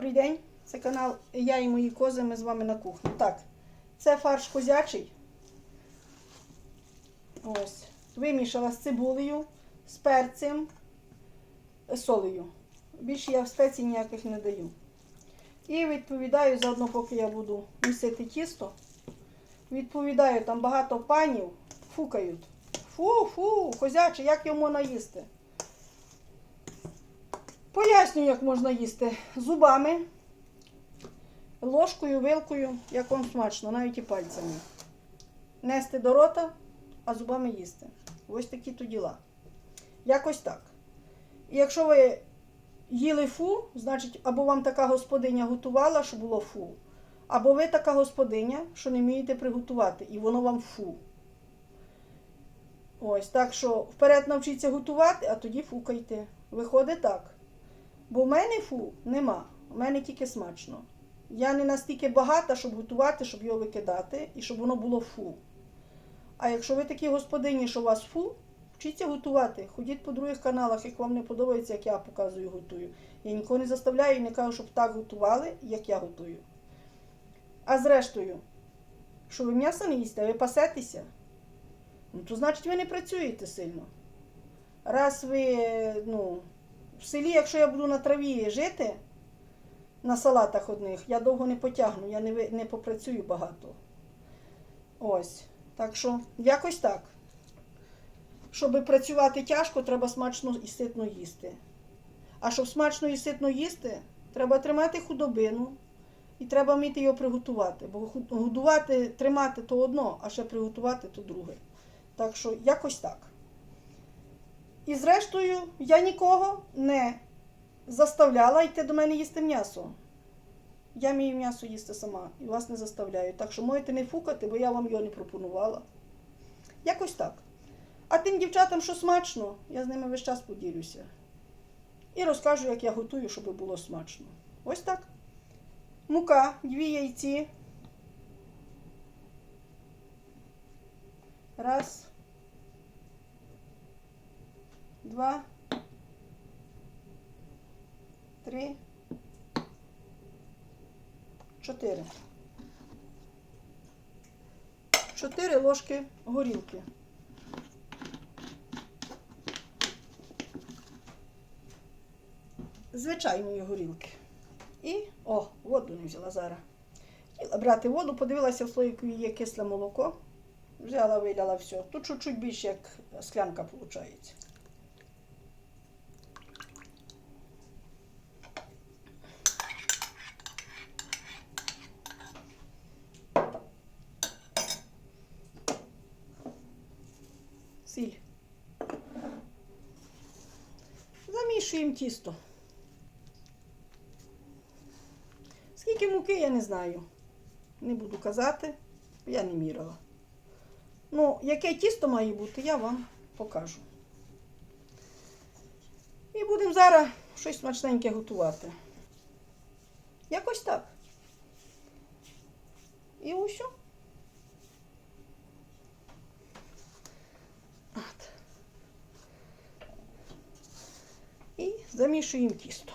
Добрий день, це канал Я і мої кози. Ми з вами на кухні. Так, це фарш козячий. Ось. Вимішала з цибулею, з перцем, солею. Більше я спецій ніяких не даю. І відповідаю заодно, поки я буду місити тісто. Відповідаю, там багато панів фукають. Фу, фу, козяче, як його можна їсти? Пояснюю, як можна їсти зубами, ложкою, вилкою, як вам смачно, навіть і пальцями. Нести до рота, а зубами їсти. Ось такі то діла. Якось так. І якщо ви їли фу, значить, або вам така господиня готувала, що було фу, або ви така господиня, що не вмієте приготувати, і воно вам фу. Ось, так що вперед навчіться готувати, а тоді фукайте. Виходить так. Бо в мене фу нема. У мене тільки смачно. Я не настільки багата, щоб готувати, щоб його викидати, і щоб воно було фу. А якщо ви такі господині, що у вас фу, вчіться готувати. Ходіть по других каналах, як вам не подобається, як я показую, готую. Я нікого не заставляю і не кажу, щоб так готували, як я готую. А зрештою, що ви м'ясо не їсте, а ви пасетеся, ну то значить ви не працюєте сильно. Раз ви, ну, в селі, якщо я буду на траві жити, на салатах одних, я довго не потягну, я не, не попрацюю багато. Ось. Так що, якось так. Щоб працювати тяжко, треба смачно і ситно їсти. А щоб смачно і ситно їсти, треба тримати худобину і треба вміти його приготувати. Бо годувати, тримати то одно, а ще приготувати то друге. Так що якось так. І зрештою, я нікого не заставляла йти до мене їсти м'ясо. Я вмію м'ясо їсти сама і вас не заставляю. Так що можете не фукати, бо я вам його не пропонувала. Якось так. А тим дівчатам, що смачно, я з ними весь час поділюся. І розкажу, як я готую, щоб було смачно. Ось так. Мука, дві яйці. Раз. Два. Три. Чотири. Чотири ложки горілки. Звичайної горілки. І, о, воду не взяла зараз. Хотіла брати воду, подивилася в слоїку є кисле молоко. Взяла, виляла все. Тут чуть-чуть більше, як склянка виходить. Сіль. Замішуємо тісто. Скільки муки, я не знаю. Не буду казати, я не мірила. Ну, яке тісто має бути, я вам покажу. І будемо зараз щось смачненьке готувати. Якось так. І ось. І замішуємо тісто.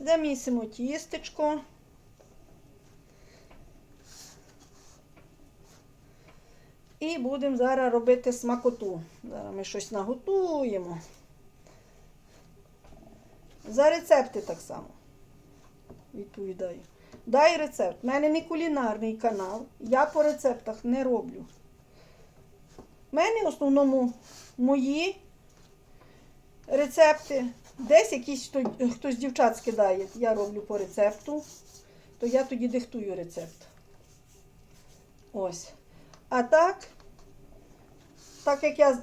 Замісимо тістечко. І будемо зараз робити смакоту. Зараз ми щось наготуємо. За рецепти так само. Відповідаю. Дай рецепт. У мене не кулінарний канал. Я по рецептах не роблю. У мене в основному мої рецепти. Десь хто, хтось дівчат скидає, я роблю по рецепту, то я тоді диктую рецепт. Ось. А так, так як я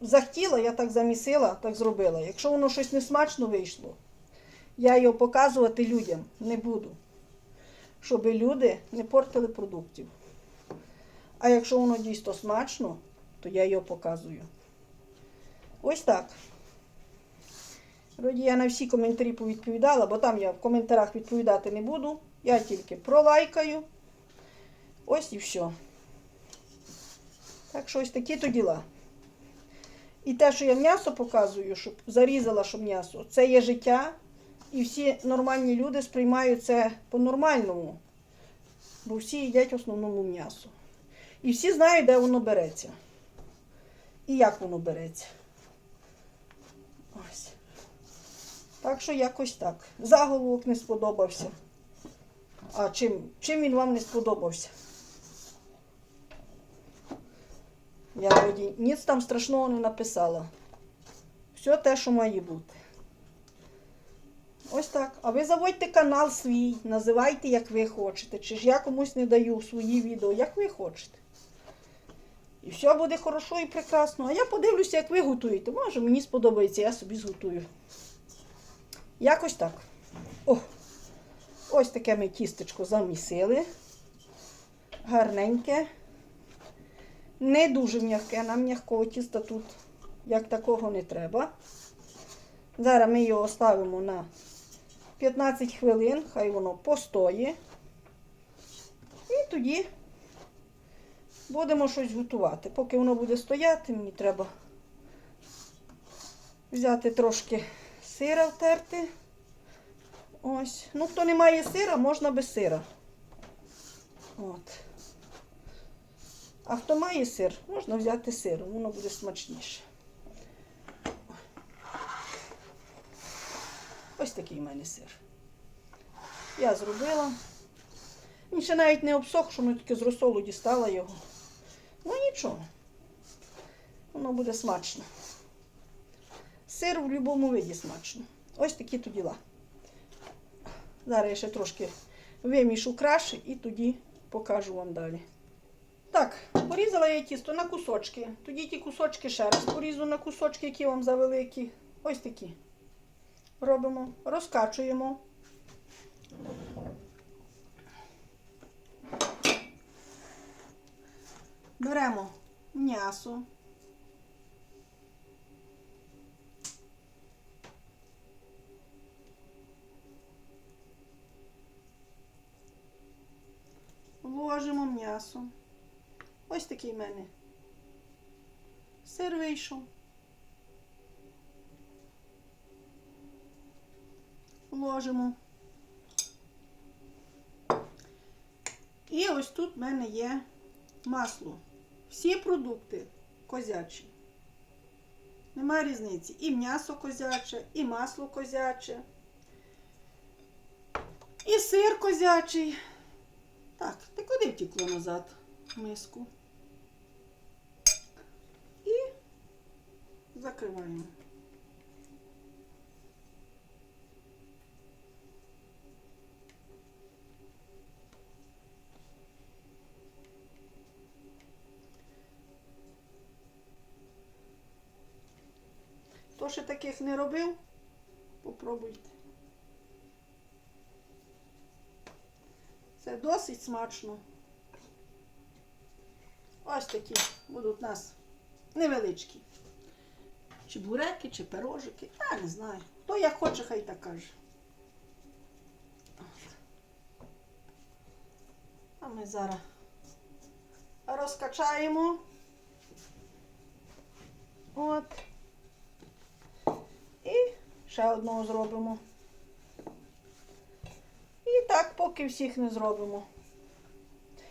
захотіла, я так замісила, так зробила. Якщо воно щось несмачно вийшло, я його показувати людям не буду. Щоб люди не портили продуктів. А якщо воно дійсно смачно, то я його показую. Ось так. Вроді я на всі коментарі повідповідала, бо там я в коментарях відповідати не буду. Я тільки пролайкаю. Ось і все. Так що ось такі то діла. І те, що я м'ясо показую, щоб зарізала, що м'ясо, це є життя І всі нормальні люди сприймають це по-нормальному. Бо всі їдять в основному м'ясо. І всі знають, де воно береться. І як воно береться. Ось. Так що якось так. Заголовок не сподобався. А чим, чим він вам не сподобався? Я вроді ніц там страшного не написала. Все те, що має бути. Ось так. А ви заводьте канал свій, називайте, як ви хочете. Чи ж я комусь не даю свої відео, як ви хочете. І все буде хорошо і прекрасно. А я подивлюся, як ви готуєте. Може, мені сподобається, я собі зготую. Якось так. О, ось таке ми тістечко замісили. Гарненьке. Не дуже м'яке, нам м'якого тіста тут як такого не треба. Зараз ми його ставимо на 15 хвилин, хай воно постоє. І тоді будемо щось готувати. Поки воно буде стояти, мені треба взяти трошки сира втерти. Ось. Ну, хто не має сира, можна без сира. От. А хто має сир, можна взяти сир, воно буде смачніше. Ось такий в мене сир. Я зробила. Він ще навіть не обсох, що ми тільки з розсолу дістала його. Ну нічого. Воно буде смачно. Сир в будь-якому виді смачно. Ось такі то діла. Зараз я ще трошки вимішу краще і тоді покажу вам далі. Так, порізала я тісто на кусочки. Тоді ті кусочки ще раз порізу на кусочки, які вам завеликі. Ось такі. Робимо, розкачуємо. Беремо м'ясо. Вложимо м'ясо. Ось такий в мене. Сир вийшов. Вложимо. І ось тут в мене є масло. Всі продукти козячі. Немає різниці. І м'ясо козяче, і масло козяче, і сир козячий. Так, ти куди втекло назад миску? І закриваємо. Хто ще таких не робив, попробуйте. Це досить смачно. Ось такі будуть у нас невеличкі. Чи буреки, чи пирожики. Я не знаю. Хто як хоче, хай так каже. А ми зараз розкачаємо. От. І ще одного зробимо. Поки всіх не зробимо.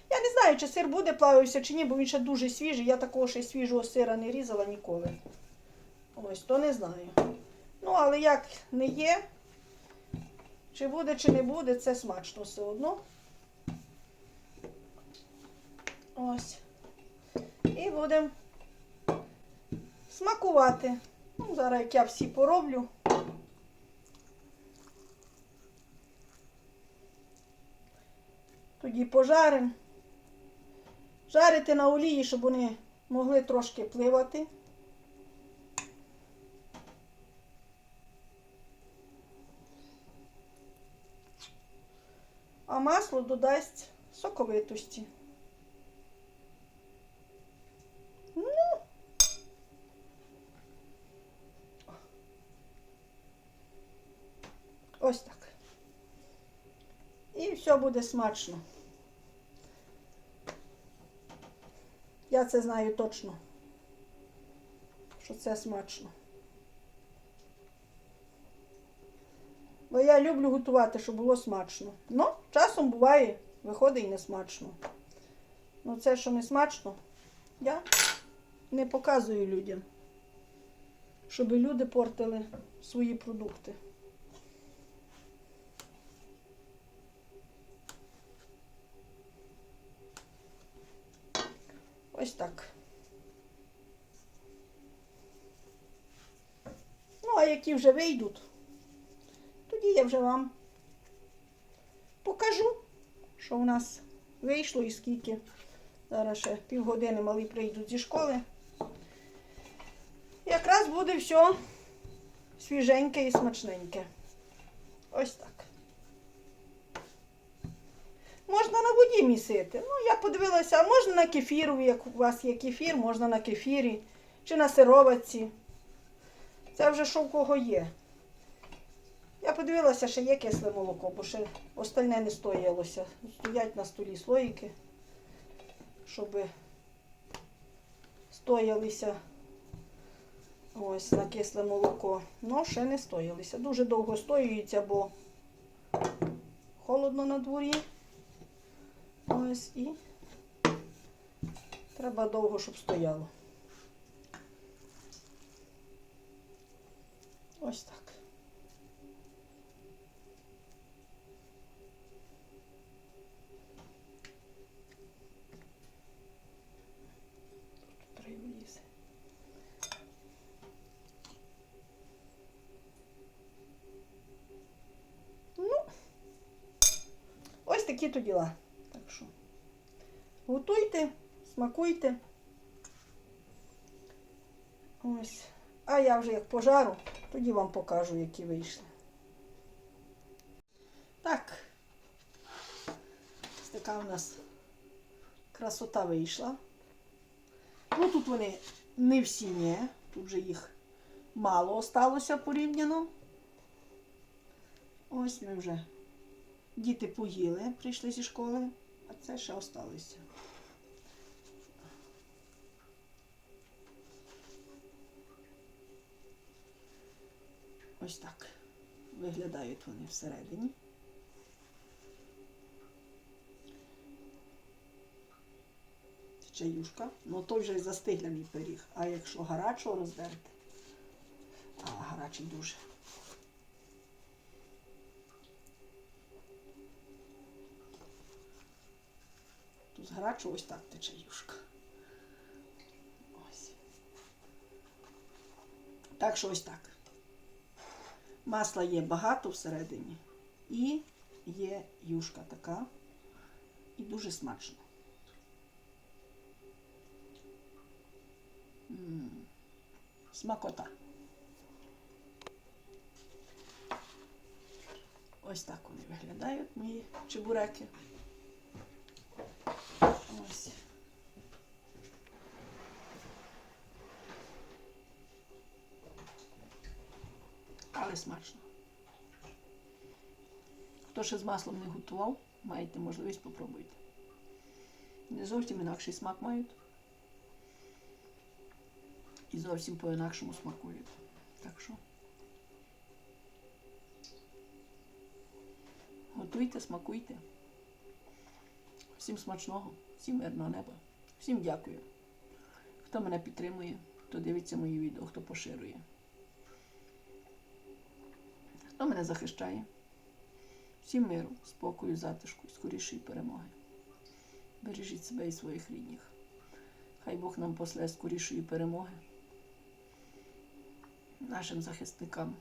Я не знаю, чи сир буде плавився, чи ні, бо він ще дуже свіжий. Я такого ще свіжого сира не різала ніколи. Ось, то не знаю. Ну, але як не є, чи буде, чи не буде, це смачно все одно. Ось. І будемо смакувати. Ну, зараз як я всі пороблю. Тоді пожаримо. Жарити на олії, щоб вони могли трошки пливати. А масло додасть соковитості. Ну, ось так. І все буде смачно. Я це знаю точно, що це смачно. Бо я люблю готувати, щоб було смачно. Ну, часом буває, виходить і не смачно. Ну, це, що не смачно, я не показую людям, щоб люди портили свої продукти. Ось так. Ну, а які вже вийдуть, тоді я вже вам покажу, що у нас вийшло і скільки. Зараз ще півгодини малі прийдуть зі школи. Якраз буде все свіженьке і смачненьке. Ось так. Можна на воді місити. Ну, я подивилася, а можна на кефіру, як у вас є кефір, можна на кефірі чи на сироватці. Це вже що в кого є. Я подивилася, що є кисле молоко, бо ще остальне не стоялося. Стоять на столі слоїки, щоб стоялися ось на кисле молоко. Ну, ще не стоялися. Дуже довго стоюються, бо холодно на дворі. Ось і треба довго, щоб стояло. Ось так. Ну, ось такі то діла. Смакуйте. Ось. А я вже як пожару, тоді вам покажу, які вийшли. Так. Ось така у нас красота вийшла. Ну тут вони не всі ні. Тут же їх мало осталося порівняно. Ось ми вже діти поїли, прийшли зі школи, а це ще осталося. Ось так виглядають вони всередині. Чаюшка. Ну той вже й застигляний пиріг. А якщо гарячого роздерти, а гарячий дуже. Тут з ось так тече юшка. Ось. Так що ось так. Масла є багато всередині. І є юшка така. І дуже смачно. Смакота. Ось так вони виглядають, мої чебуреки. Ось. Але смачно. Хто ще з маслом не готував, маєте можливість попробуйте. Не зовсім інакший смак мають. І зовсім по-інакшому смакують. Так що готуйте, смакуйте. Всім смачного, всім мирного неба. Всім дякую. Хто мене підтримує, хто дивиться мої відео, хто поширює. Хто мене захищає. Всім миру, спокою, затишку, скорішої перемоги. Бережіть себе і своїх рідних. Хай Бог нам после скорішої перемоги. Нашим захисникам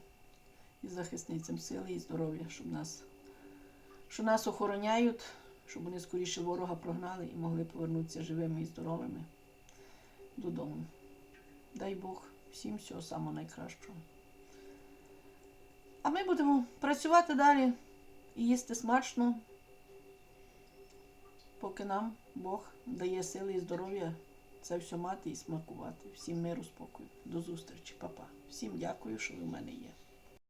і захисницям сили і здоров'я, щоб нас, що нас охороняють, щоб вони скоріше ворога прогнали і могли повернутися живими і здоровими додому. Дай Бог всім всього самого найкращого. А ми будемо працювати далі і їсти смачно, поки нам Бог дає сили і здоров'я це все мати і смакувати. Всім миру, спокою. До зустрічі, папа. Всім дякую, що ви в мене є.